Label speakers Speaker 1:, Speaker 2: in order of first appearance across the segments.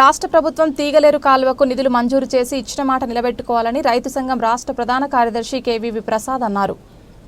Speaker 1: రాష్ట్ర ప్రభుత్వం తీగలేరు కాలువకు నిధులు మంజూరు చేసి ఇచ్చిన మాట నిలబెట్టుకోవాలని రైతు సంఘం రాష్ట్ర ప్రధాన కార్యదర్శి కేవీవి ప్రసాద్ అన్నారు.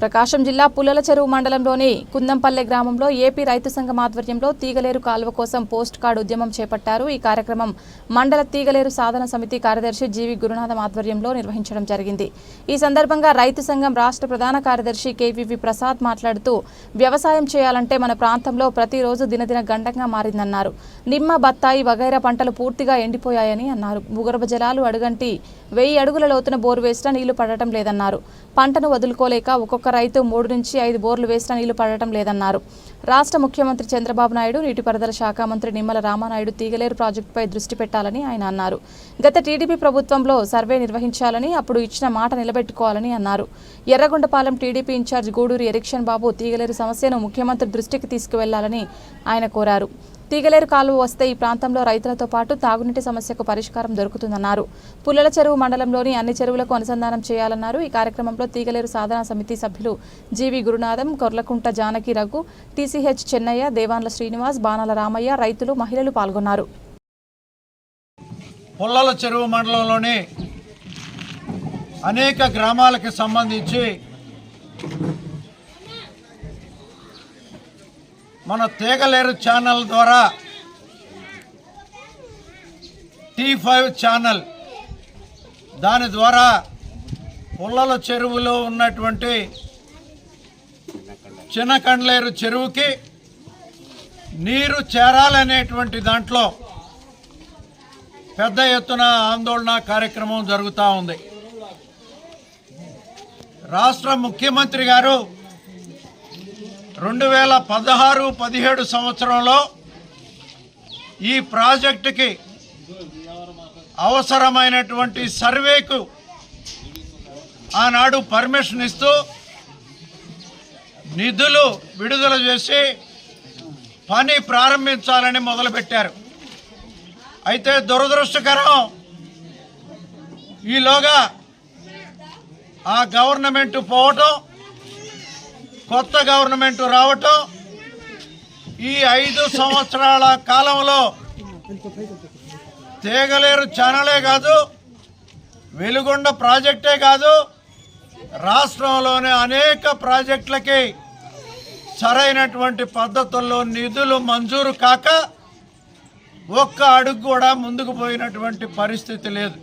Speaker 1: ప్రకాశం జిల్లా పుల్లల చెరువు మండలంలోని కుందంపల్లె గ్రామంలో ఏపీ రైతు సంఘం ఆధ్వర్యంలో తీగలేరు కాలువ కోసం పోస్ట్ కార్డు ఉద్యమం చేపట్టారు. ఈ కార్యక్రమం మండల తీగలేరు సాధన సమితి కార్యదర్శి జీవి గురునాథం ఆధ్వర్యంలో నిర్వహించడం జరిగింది. ఈ సందర్భంగా రైతు సంఘం రాష్ట్ర ప్రధాన కార్యదర్శి కేవీవి ప్రసాద్ మాట్లాడుతూ వ్యవసాయం చేయాలంటే మన ప్రాంతంలో ప్రతిరోజు దినదిన గండంగా మారిందన్నారు. నిమ్మ బత్తాయి వగైరా పంటలు పూర్తిగా ఎండిపోయాయని అన్నారు. భూగర్భ జలాలు అడుగంటి వెయ్యి అడుగుల లోతున బోరు వేసినా నీళ్ళు పడటం లేదన్నారు. పంటను వదులుకోలేక ఒక్కొక్క రైతు మూడు నుంచి ఐదు బోర్లు వేసినా నీళ్ళు పడటం లేదన్నారు. రాష్ట్ర ముఖ్యమంత్రి చంద్రబాబు నాయుడు నీటిపారుదల శాఖ మంత్రి నిమ్మల రామానాయుడు తీగలేరు ప్రాజెక్టుపై దృష్టి పెట్టాలని ఆయన అన్నారు. గత టీడీపీ ప్రభుత్వంలో సర్వే నిర్వహించాలని అప్పుడు ఇచ్చిన మాట నిలబెట్టుకోవాలని అన్నారు. ఎర్రగొండపాలెం టీడీపీ ఇన్ఛార్జ్ గూడూరి ఎరిక్షన్ బాబు తీగలేరు సమస్యను ముఖ్యమంత్రి దృష్టికి తీసుకువెళ్ళాలని ఆయన కోరారు. తీగలేరు కాలువ వస్తే ఈ ప్రాంతంలో రైతులతో పాటు తాగునీటి సమస్యకు పరిష్కారం దొరుకుతుందన్నారు. పుల్లల చెరువు మండలంలోని అన్ని చెరువులకు అనుసంధానం చేయాలన్నారు. ఈ కార్యక్రమంలో తీగలేరు సాధనా సమితి సభ్యులు G V Gurunatham Korlakunta Janaki Raghu TCH Chennaiah Devanla Srinivas Banala Ramaiah రైతులు మహిళలు పాల్గొన్నారు.
Speaker 2: పుల్లల చెరువు మండలంలోని అనేక గ్రామాలకు సంబంధించి మన తీగలేరు ఛానల్ ద్వారా టీ ఫైవ్ ఛానల్. దాని ద్వారా పుల్లల చెరువులో ఉన్నటువంటి చిన్నకండ్లేరు చెరువుకి నీరు చేరాలనేటువంటి దాంట్లో పెద్ద ఎత్తున ఆందోళన కార్యక్రమం జరుగుతూ ఉంది. రాష్ట్ర ముఖ్యమంత్రి గారు రెండు వేల పదహారు పదిహేడు సంవత్సరంలో ఈ ప్రాజెక్టుకి అవసరమైనటువంటి సర్వేకు ఆనాడు పర్మిషన్ ఇస్తూ నిధులు విడుదల చేసి పని ప్రారంభించాలని మొదలుపెట్టారు. అయితే దురదృష్టకరం ఈలోగా ఆ గవర్నమెంట్ పోవటం కొత్త గవర్నమెంట్ రావటం ఈ ఐదు సంవత్సరాల కాలంలో తేగలేరు ఛానలే కాదు వెలుగొండ ప్రాజెక్టే కాదు రాష్ట్రంలోనే అనేక ప్రాజెక్టులకి సరైనటువంటి పద్ధతుల్లో నిధులు మంజూరు కాక ఒక్క అడుగు కూడా ముందుకు పోయినటువంటి పరిస్థితి లేదు.